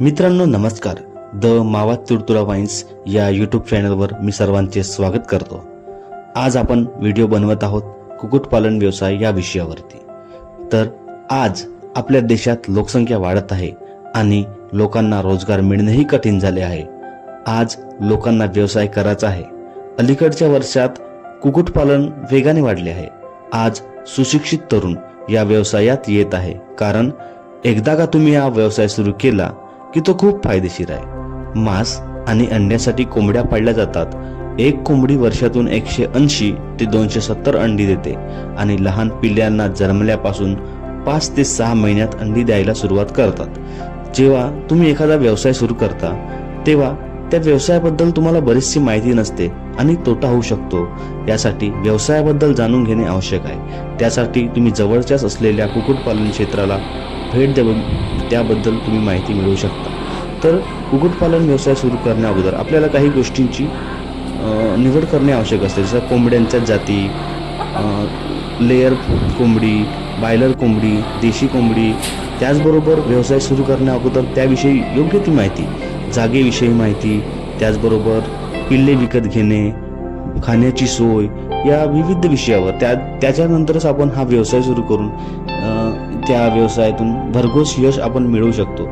मित्रांनो नमस्कार. द मावा तुडतुडा वाईन्स या यूट्यूब चॅनलवर मी सर्वांचे स्वागत करतो. आज आपण व्हिडिओ बनवत आहोत कुक्कुटपालन व्यवसाय या विषयावरती. तर आज आपल्या देशात लोकसंख्या वाढत आहे आणि लोकांना रोजगार मिळणेही कठीण झाले आहे. आज लोकांना व्यवसाय करायचा आहे. अलीकडच्या वर्षात कुक्कुटपालन वेगाने वाढले आहे. आज सुशिक्षित तरुण या व्यवसायात येत आहे. कारण एकदा का तुम्ही हा व्यवसाय सुरू केला की तो खूप फायदेशीर आहे. मांस आणि अंड्यासाठी कोंबड्या पाळल्या जातात. एक कोंबडी वर्षातून एकशे ऐंशी ते दोनशे सत्तर अंडी देते आणि लहान पिल्ल्यांना जन्मल्यापासून पाच ते सहा महिन्यात अंडी द्यायला सुरुवात करतात. जेव्हा तुम्ही एखादा व्यवसाय सुरू करता तेव्हा त्या व्यवसायाबद्दल तुम्हाला बरीचशी माहिती नसते आणि तोटा होऊ शकतो. यासाठी व्यवसायाबद्दल जाणून घेणे आवश्यक आहे. त्यासाठी तुम्ही जवळच्याच असलेल्या कुक्कुटपालन क्षेत्राला भेट देऊन त्याबद्दल तुम्ही माहिती मिळवू शकता. तर कुक्कुटपालन व्यवसाय सुरू करण्या अगोदर आपल्याला काही गोष्टींची निवड करणे आवश्यक असते. जसं कोंबड्यांच्या जाती लेअर कोंबडी बायलर कोंबडी देशी कोंबडी त्याचबरोबर व्यवसाय सुरू करण्या अगोदर त्याविषयी योग्य ती माहिती जागेविषयी माहिती त्याचबरोबर पिल्ले विकत घेणे खाण्याची सोय या विविध विषयावर. त्या त्याच्यानंतरच आपण हा व्यवसाय सुरू करून त्या व्यवसायातून भरघोस यश आपण मिळवू शकतो.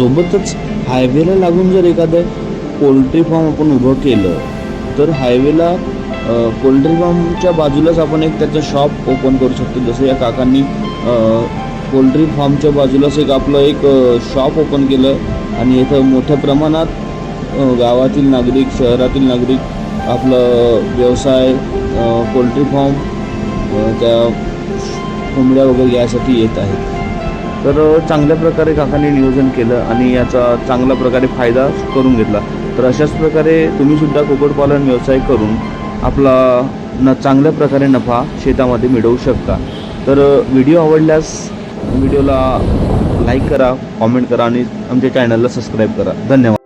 सोबतच हायवेला लागून जर एखादं पोल्ट्री फार्म आपण उभं केलं तर हायवेला पोल्ट्री फार्मच्या बाजूलाच आपण एक त्याचं शॉप ओपन करू शकतो. जसं या काकांनी पोल्ट्री फार्मच्या बाजूलाच एक आपलं एक शॉप ओपन केलं आणि इथं मोठ्या प्रमाणात गावातील नागरिक शहरातील नागरिक आपलं व्यवसाय पोल्ट्री फार्म त्या कोंबड्या वगैरे यासाठी येत आहेत. तर चांगल्या प्रकारे काकांनी नियोजन केलं आणि याचा चांगल्या प्रकारे फायदा करून घेतला. तर अशाच प्रकारे तुम्ही सुद्धा कुक्कुटपालन व्यवसाय करून आपला न चांगल्या प्रकारे नफा शेतामध्ये मिळवू शकता. तर व्हिडिओ आवडल्यास व्हिडिओला लाईक करा कॉमेंट करा आणि आमच्या चॅनलला सबस्क्राईब करा. धन्यवाद.